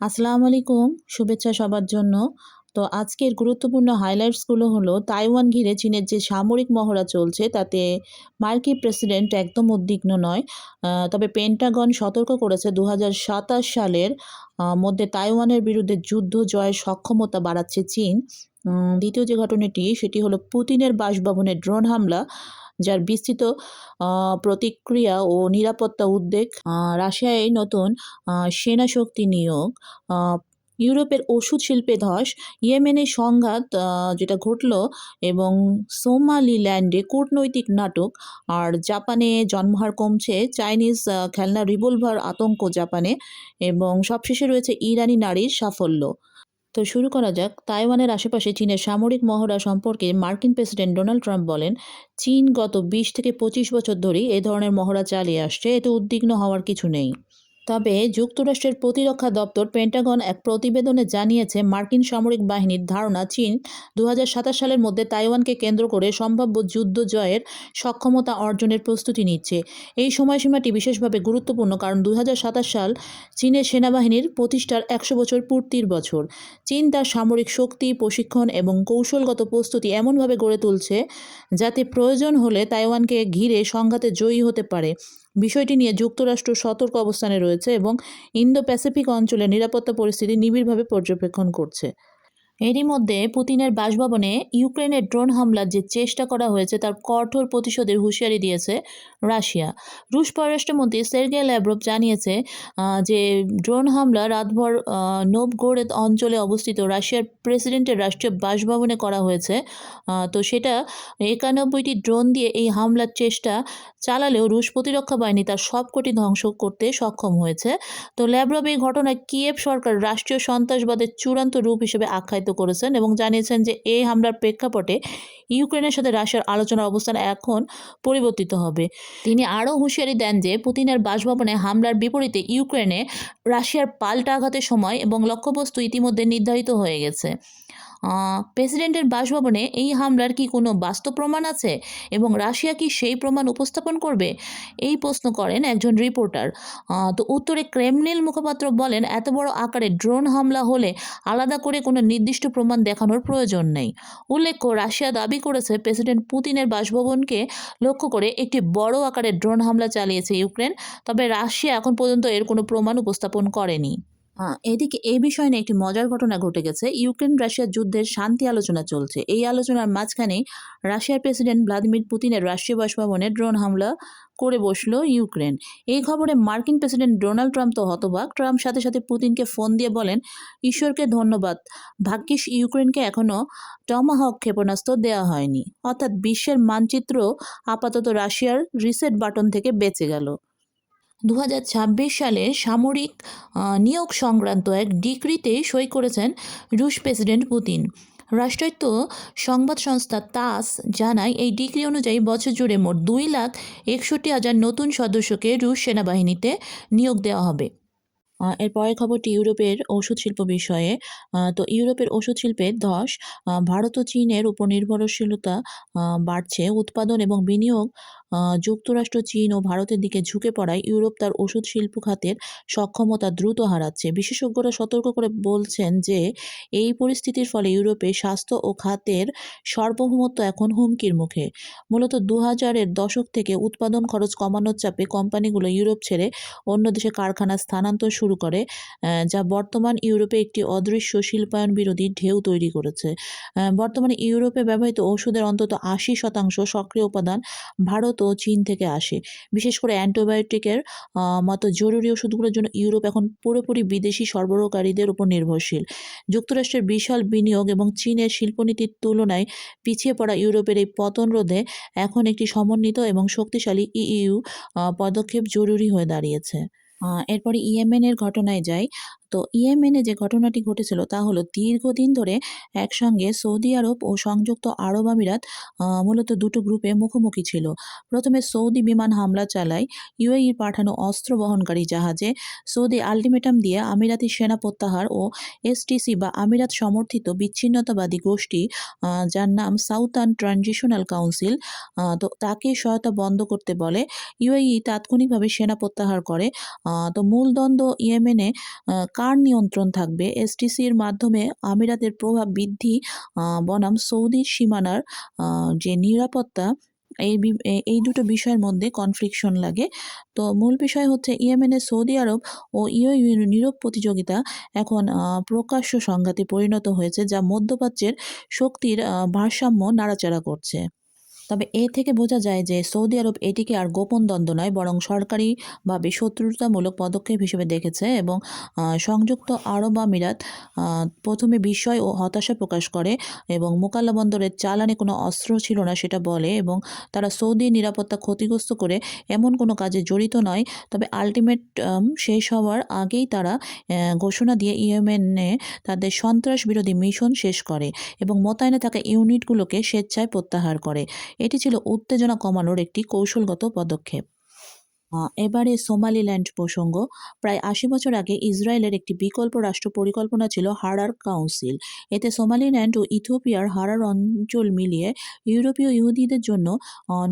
আসসালামু আলাইকুম, শুভেচ্ছা সবার জন্য। তো আজকের গুরুত্বপূর্ণ হাইলাইটসগুলো হলো তাইওয়ান ঘিরে চীনের যে সামরিক মহড়া চলছে, তাতে মার্কিন প্রেসিডেন্ট একদম উদ্বিগ্ন নয়। তবে পেন্টাগন সতর্ক করেছে দু হাজার সাতাশ সালের মধ্যে তাইওয়ানের বিরুদ্ধে যুদ্ধ জয়ের সক্ষমতা বাড়াচ্ছে চীন। দ্বিতীয় যে ঘটনাটি, সেটি হলো পুতিনের বাসভবনে ড্রোন হামলা। যার বিস্তৃত প্রতিক্রিয়া ও নিরাপত্তা উদ্বেগ রাশিয়ায় নতুন সেনা শক্তি নিয়োগ ইউরোপের ওষুধ শিল্পে ধস, ইয়েমেনের সংঘাত যেটা ঘটলো, এবং সোমালিল্যান্ডে কূটনৈতিক নাটক, আর জাপানে জন্মহার কমছে, চাইনিজ খেলনা রিভলভার আতঙ্ক জাপানে, এবং সবশেষে রয়েছে ইরানি নারীর সাফল্য। তো শুরু করা যাক। তাইওয়ানের আশেপাশে চীনের সামরিক মহড়া সম্পর্কে মার্কিন প্রেসিডেন্ট ডোনাল্ড ট্রাম্প বলেন, চীন গত বিশ থেকে পঁচিশ বছর ধরেই এ ধরনের মহড়া চালিয়ে আসছে। এতে উদ্বিগ্ন হওয়ার কিছু নেই। তবে যুক্তরাষ্ট্রের প্রতিরক্ষা দপ্তর পেন্টাগন এক প্রতিবেদনে জানিয়েছে, মার্কিন সামরিক বাহিনীর ধারণা, চীন দু হাজার সাতাশ সালের মধ্যে তাইওয়ানকে কেন্দ্র করে সম্ভাব্য যুদ্ধ জয়ের সক্ষমতা অর্জনের প্রস্তুতি নিচ্ছে। এই সময়সীমাটি বিশেষভাবে গুরুত্বপূর্ণ কারণ দু হাজার সাতাশ সাল চীনের সেনাবাহিনীর প্রতিষ্ঠার একশো বছর পূর্তির বছর। চীন তার সামরিক শক্তি, প্রশিক্ষণ এবং কৌশলগত প্রস্তুতি এমনভাবে গড়ে তুলছে যাতে প্রয়োজন হলে তাইওয়ানকে ঘিরে সংঘাতে জয়ী হতে পারে। বিষয়টি নিয়ে যুক্তরাষ্ট্র সতর্ক অবস্থানে রয়েছে এবং ইন্দো প্যাসিফিক অঞ্চলে নিরাপত্তা পরিস্থিতি নিবিড়ভাবে পর্যবেক্ষণ করছে। এরই মধ্যে পুতিনের বাসভবনে ইউক্রেনের ড্রোন হামলার যে চেষ্টা করা হয়েছে তার কঠোর প্রতিশোধের হুঁশিয়ারি দিয়েছে রাশিয়া। রুশ পররাষ্ট্রমন্ত্রী সের্গে ল্যাভরভ জানিয়েছে যে ড্রোন হামলা রাতভর আহ, অঞ্চলে অবস্থিত রাশিয়ার প্রেসিডেন্টের রাষ্ট্রীয় বাসভবনে করা হয়েছে। তো সেটা একানব্বইটি ড্রোন দিয়ে এই হামলার চেষ্টা চালালেও রুশ প্রতিরক্ষা বাহিনী তার সবকটি ধ্বংস করতে সক্ষম হয়েছে। তো ল্যাভরভ এই ঘটনায় কিয়েভ সরকার রাষ্ট্রীয় সন্ত্রাসবাদের চূড়ান্ত রূপ হিসেবে আখ্যায়িত করেছেন এবং জানিয়েছেন যে এই হামলার প্রেক্ষাপটে ইউক্রেনের সাথে রাশিয়ার আলোচনার অবস্থান এখন পরিবর্তিত হবে। তিনি আরও হুঁশিয়ারি দেন যে পুতিনের বাসভবনে হামলার বিপরীতে ইউক্রেনে রাশিয়ার পাল্টা আঘাতের সময় এবং লক্ষ্যবস্তু ইতিমধ্যে নির্ধারিত হয়ে গেছে। প্রেসিডেন্টের বাসভবনে এই হামলার কি কোনো বাস্তব প্রমাণ আছে? এবং রাশিয়া কি সেই প্রমাণ উপস্থাপন করবে? এই প্রশ্ন করেন একজন রিপোর্টার। তো উত্তরে ক্রেমলিন মুখপাত্র বলেন, এত বড় আকারে ড্রোন হামলা হলে আলাদা করে কোনো নির্দিষ্ট প্রমাণ দেখানোর প্রয়োজন নেই। উল্লেখ্য, রাশিয়া দাবি করেছে প্রেসিডেন্ট পুতিনের বাসভবনকে লক্ষ্য করে একটি বড় আকারের ড্রোন হামলা চালিয়েছে ইউক্রেন। তবে রাশিয়া এখন পর্যন্ত এর কোনো প্রমাণ উপস্থাপন করেনি। এদিকে এই বিষয় নিয়ে একটি মজার ঘটনা ঘটে গেছে। ইউক্রেন রাশিয়ার যুদ্ধের শান্তি আলোচনা চলছে। এই আলোচনার মাঝখানে রাশিয়ার প্রেসিডেন্ট ভ্লাদিমির পুতিনের রাষ্ট্রীয় বাসভবনে ড্রোন হামলা করে বসল ইউক্রেন। এই খবরে মার্কিন প্রেসিডেন্ট ডোনাল্ড ট্রাম্প তো হতবাক। ট্রাম্প সাথে সাথে পুতিনকে ফোন দিয়ে বলেন, ঈশ্বরকে ধন্যবাদ। ভাগ্যিস ইউক্রেনকে এখনও টমাহক ক্ষেপণাস্ত্র দেওয়া হয়নি। অর্থাৎ বিশ্বের মানচিত্র আপাতত রাশিয়ার রিসেট বাটন থেকে বেঁচে গেল। দু হাজার ছাব্বিশ সালে সামরিক নিয়োগ সংক্রান্ত এক ডিক্রিতে সই করেছেন রুশ প্রেসিডেন্ট পুতিন। রাষ্ট্রায়ত্ত সংবাদ সংস্থা তাস জানায়, এই ডিগ্রি অনুযায়ী বছর জুড়ে মোট দুই লাখ একষট্টি হাজার নতুন সদস্যকে রুশ সেনাবাহিনীতে নিয়োগ দেওয়া হবে। এর পরের খবরটি ইউরোপের ওষুধ শিল্প বিষয়ে। তো ইউরোপের ওষুধ শিল্পের ধস ভারত ও চীনের উপর নির্ভরশীলতা বাড়ছে। উৎপাদন এবং বিনিয়োগ যুক্তরাষ্ট্র, চীন ও ভারতের দিকে ঝুঁকে পড়ায় ইউরোপ তার ওষুধ শিল্প খাতের সক্ষমতা দ্রুত হারাচ্ছে। বিশেষজ্ঞরা সতর্ক করে বলছেন যে, এই পরিস্থিতির ফলে ইউরোপে স্বাস্থ্য ও খাতের সার্বভৌমত্ব এখন হুমকির মুখে। মূলত দু হাজারের দশক থেকে উৎপাদন খরচ কমানোর চাপে কোম্পানিগুলো ইউরোপ ছেড়ে অন্য দেশে কারখানা স্থানান্তর শুরু করে যা বর্তমান ইউরোপে একটি অদৃশ্য শিল্পায়ন বিরোধী ঢেউ তৈরি করেছে। বর্তমানে ইউরোপে ব্যবহৃত ওষুধের অন্তত আশি শতাংশ সক্রিয় উপাদান ভারত ও চীন থেকে আসে। বিশেষ করে অ্যান্টিবায়োটিকের মতো জরুরি ওষুধগুলোর জন্য ইউরোপ এখন পুরোপুরি বিদেশি সরবরাহকারীদের উপর নির্ভরশীল। যুক্তরাষ্ট্রের বিশাল বিনিয়োগ এবং চীনের শিল্পনীতির তুলনায় পিছিয়ে পড়া ইউরোপের এই পতন রোধে এখন একটি সমন্বিত এবং শক্তিশালী ইইউ পদক্ষেপ জরুরি হয়ে দাঁড়িয়েছে। এরপরে ইয়েমেনের ঘটনায় যাই। তো ইয়েমেনে যে ঘটনাটি ঘটেছিল তা হলো দীর্ঘদিন ধরে একসঙ্গে সৌদি আরব ও সংযুক্ত আরব আমিরাত মূলত দুটো গ্রুপে মুখোমুখি ছিল। প্রথমে সৌদি বিমান হামলা চালায়, ইউএইর পাঠানো অস্ত্র বহনকারী জাহাজে। সৌদি আলটিমেটাম দিয়ে আমিরাতি সেনা প্রত্যাহার ও এসটিসি বা আমিরাত সমর্থিত বিচ্ছিন্নতাবাদী গোষ্ঠী যার নাম সাউথার্ন ট্রানজিশনাল কাউন্সিল তো তাকে সহায়তা বন্ধ করতে বলে। ইউএই তাৎক্ষণিকভাবে সেনা প্রত্যাহার করে। তো মূল দ্বন্দ্ব ইয়েমেনে কার নিয়ন্ত্রণ থাকবে? এসটিসির মাধ্যমে আমিরাতের প্রভাব বৃদ্ধি বনাম সৌদির সীমানার যে নিরাপত্তা, এই এই দুটো বিষয়ের মধ্যে কনফ্লিকশন লাগে। তো মূল বিষয় হচ্ছে ইয়েমেনের সৌদি আরব ও ইউএইর নীরব প্রতিযোগিতা এখন প্রকাশ্য সংঘাতে পরিণত হয়েছে, যা মধ্যপ্রাচ্যের শক্তির ভারসাম্য নাড়াচাড়া করছে। তবে এ থেকে বোঝা যায় যে সৌদি আরব এটিকে আর গোপন দ্বন্দ্ব নয়, বরং সরকারিভাবে শত্রুতামূলক পদক্ষেপ হিসেবে দেখেছে এবং সংযুক্ত আরব আমিরাত প্রথমে বিস্ময় ও হতাশা প্রকাশ করে এবং মোকাল্লা বন্দরের চালানে কোনো অস্ত্র ছিল না সেটা বলে এবং তারা সৌদি নিরাপত্তা ক্ষতিগ্রস্ত করে এমন কোনো কাজে জড়িত নয়। তবে আলটিমেট শেষ হওয়ার আগেই তারা ঘোষণা দিয়ে ইয়েমেনে তাদের সন্ত্রাস বিরোধী মিশন শেষ করে এবং মোতায়েনে থাকা ইউনিটগুলোকে স্বেচ্ছায় প্রত্যাহার করে। এটি ছিল উত্তেজনা কমানোর একটি কৌশলগত পদক্ষেপ। এবারে সোমালিল্যান্ড প্রসঙ্গ। প্রায় আশি বছর আগে ইসরায়েলের একটি বিকল্প রাষ্ট্র পরিকল্পনা ছিল হারার কাউন্সিল। এতে সোমালিল্যান্ড ও ইথিওপিয়ার হারার অঞ্চল মিলিয়ে ইউরোপীয় ইহুদিদের জন্য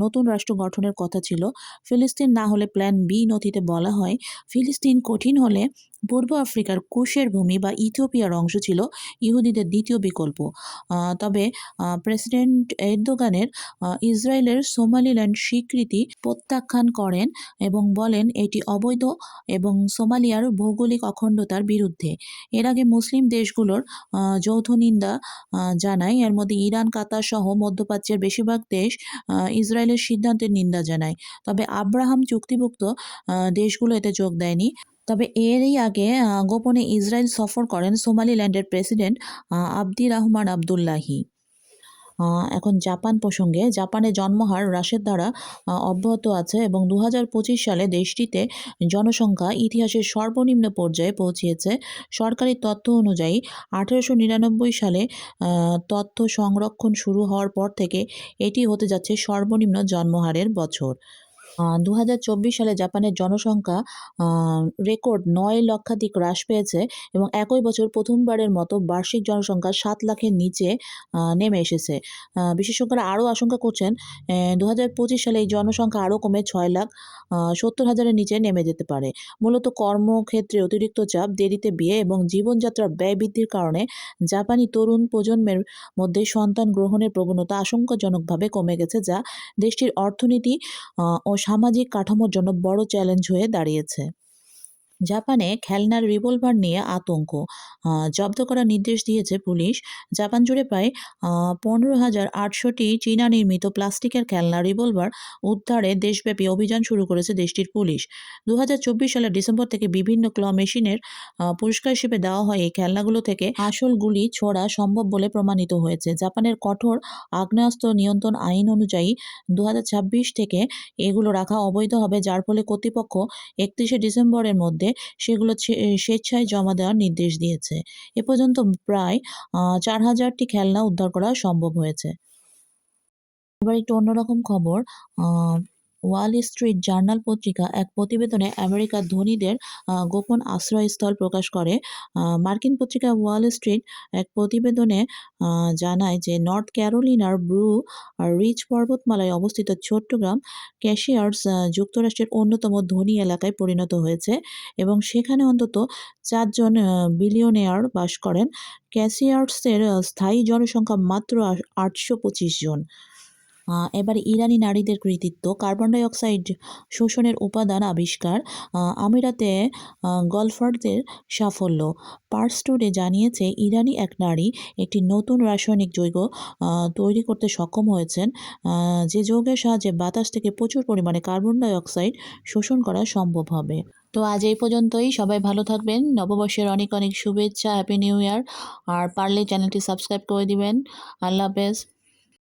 নতুন রাষ্ট্র গঠনের কথা ছিল। ফিলিস্তিন না হলে প্ল্যান বি নথিতে বলা হয়, ফিলিস্তিন কঠিন হলে পূর্ব আফ্রিকার কুশের ভূমি বা ইথিওপিয়ার অংশ ছিল ইহুদিদের দ্বিতীয় বিকল্প। তবে প্রেসিডেন্ট এরদোগানের ইসরায়েলের সোমালিল্যান্ড স্বীকৃতি প্রত্যাখ্যান করেন এবং বলেন এটি অবৈধ এবং সোমালিয়ার ভৌগোলিক অখণ্ডতার বিরুদ্ধে। এর আগে মুসলিম দেশগুলোর যৌথ নিন্দা জানায়। এর মধ্যে ইরান, কাতার সহ মধ্যপ্রাচ্যের বেশিরভাগ দেশ ইসরায়েলের সিদ্ধান্তের নিন্দা জানায়। তবে আব্রাহাম চুক্তিভুক্ত দেশগুলো এতে যোগ দেয়নি। তবে এরই আগে গোপনে ইসরায়েল সফর করেন সোমালিল্যান্ডের প্রেসিডেন্ট আব্দি রহমান আবদুল্লাহি। এখন জাপান প্রসঙ্গে, জাপানে জন্মহার হ্রাসের দ্বারা অব্যাহত আছে এবং দু হাজার পঁচিশ সালে দেশটিতে জনসংখ্যা ইতিহাসের সর্বনিম্ন পর্যায়ে পৌঁছিয়েছে সরকারি তথ্য অনুযায়ী, আঠেরোশো নিরানব্বই সালে তথ্য সংরক্ষণ শুরু হওয়ার পর থেকে এটি হতে যাচ্ছে সর্বনিম্ন জন্মহারের বছর। দু হাজার চব্বিশ সালে জাপানের জনসংখ্যা রেকর্ড নয় লক্ষাধিক হ্রাস পেয়েছে এবং একই বছর প্রথমবারের মতো বার্ষিক জনসংখ্যা সাত লাখের নিচে নেমে এসেছে। বিশেষজ্ঞরা আরও আশঙ্কা করছেন দু হাজার পঁচিশ সালে এই জনসংখ্যা আরও কমে ছয় লাখ সত্তর হাজারের নিচে নেমে যেতে পারে। মূলত কর্মক্ষেত্রে অতিরিক্ত চাপ, দেরিতে বিয়ে এবং জীবনযাত্রার ব্যয় বৃদ্ধির কারণে জাপানি তরুণ প্রজন্মের মধ্যে সন্তান গ্রহণের প্রবণতা আশঙ্কাজনকভাবে কমে গেছে, যা দেশটির অর্থনীতি ও সামাজিক কাঠামোর জন্য বড় চ্যালেঞ্জ হয়ে দাঁড়িয়েছে। জাপানে খেলনার রিভলভার নিয়ে আতঙ্ক। জব্দ করার নির্দেশ দিয়েছে পুলিশ। জাপান জুড়ে প্রায় পনেরো হাজার আটশোটি চীনা নির্মিত প্লাস্টিকের খেলনা রিভলভার উদ্ধারে দেশব্যাপী অভিযান শুরু করেছে দেশটির পুলিশ। দু হাজার চব্বিশ সালের ডিসেম্বর থেকে বিভিন্ন ক্ল মেশিনের পুরস্কার হিসেবে দেওয়া হয় এই খেলনাগুলো থেকে। আসল গুলি ছোড়া সম্ভব বলে প্রমাণিত হয়েছে। জাপানের কঠোর আগ্নেয়াস্ত্র নিয়ন্ত্রণ আইন অনুযায়ী দু হাজার ছাব্বিশ থেকে এগুলো রাখা অবৈধ হবে, যার ফলে কর্তৃপক্ষ একত্রিশে ডিসেম্বরের মধ্যে সেগুলো স্বেচ্ছায় জমা দেওয়ার নির্দেশ দিয়েছে। এ পর্যন্ত প্রায় চার হাজারটি খেলনা উদ্ধার করা সম্ভব হয়েছে। এবার একটু অন্যরকম খবর ওয়াল স্ট্রিট জার্নাল পত্রিকা এক প্রতিবেদনে আমেরিকার ধনীদের গোপন আশ্রয়স্থল প্রকাশ করে। মার্কিন পত্রিকা ওয়াল স্ট্রিট এক প্রতিবেদনে জানায় যে নর্থ ক্যারোলিনার ব্রু রিচ পর্বতমালায় অবস্থিত ছোট্ট গ্রাম ক্যাশিয়ার্স যুক্তরাষ্ট্রের অন্যতম ধনী এলাকায় পরিণত হয়েছে এবং সেখানে অন্তত চারজন বিলিয়নেয়ার বাস করেন। ক্যাশিয়ার্সের স্থায়ী জনসংখ্যা মাত্র আটশো পঁচিশ জন। এবার ইরানি নারীদের কৃতিত্ব, কার্বন ডাইঅক্সাইড শোষণের উপাদান আবিষ্কার আমিরাতে গলফারদের সাফল্য। পার্স জানিয়েছে, ইরানি এক নারী একটি নতুন রাসায়নিক যৌগ তৈরি করতে সক্ষম হয়েছেন যে যৌগের সাহায্যে বাতাস থেকে প্রচুর পরিমাণে কার্বন ডাই অক্সাইড শোষণ করা সম্ভব হবে। তো আজ এই পর্যন্তই, সবাই ভালো থাকবেন, নববর্ষের অনেক অনেক শুভেচ্ছা হ্যাপি নিউ ইয়ার আর পারলে চ্যানেলটি সাবস্ক্রাইব করে দিবেন। আল্লাহ হাফেজ।